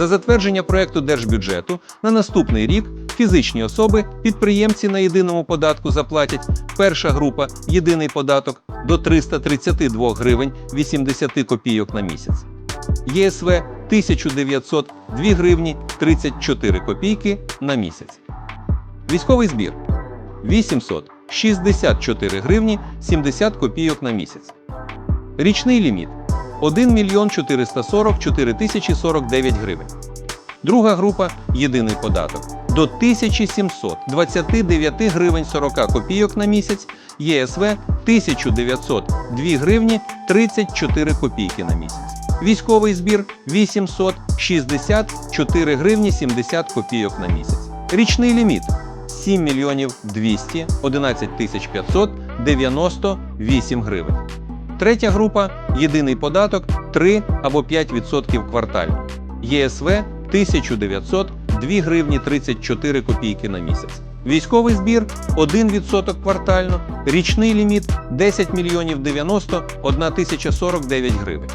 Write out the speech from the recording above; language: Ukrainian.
За затвердження проекту держбюджету на наступний рік фізичні особи, підприємці на єдиному податку заплатять перша група єдиний податок до 332 гривень 80 копійок на місяць. ЄСВ 1902 гривні 34 копійки на місяць. Військовий збір 864 гривні 70 копійок на місяць. Річний ліміт 1 мільйон 444 тисячі 49 гривень. Друга група єдиний податок до 1729 гривень 40 копійок на місяць, ЄСВ 1902 гривні 34 копійки на місяць. Військовий збір 864 гривні 70 копійок на місяць. Річний ліміт 7 мільйонів 200 11 тисяч 598 гривень. Третя група єдиний податок 3 або 5% квартально. ЄСВ 1902 гривні 34 копійки на місяць. Військовий збір 1% квартально, річний ліміт 10 мільйонів 90 1 тисяча 49 гривень.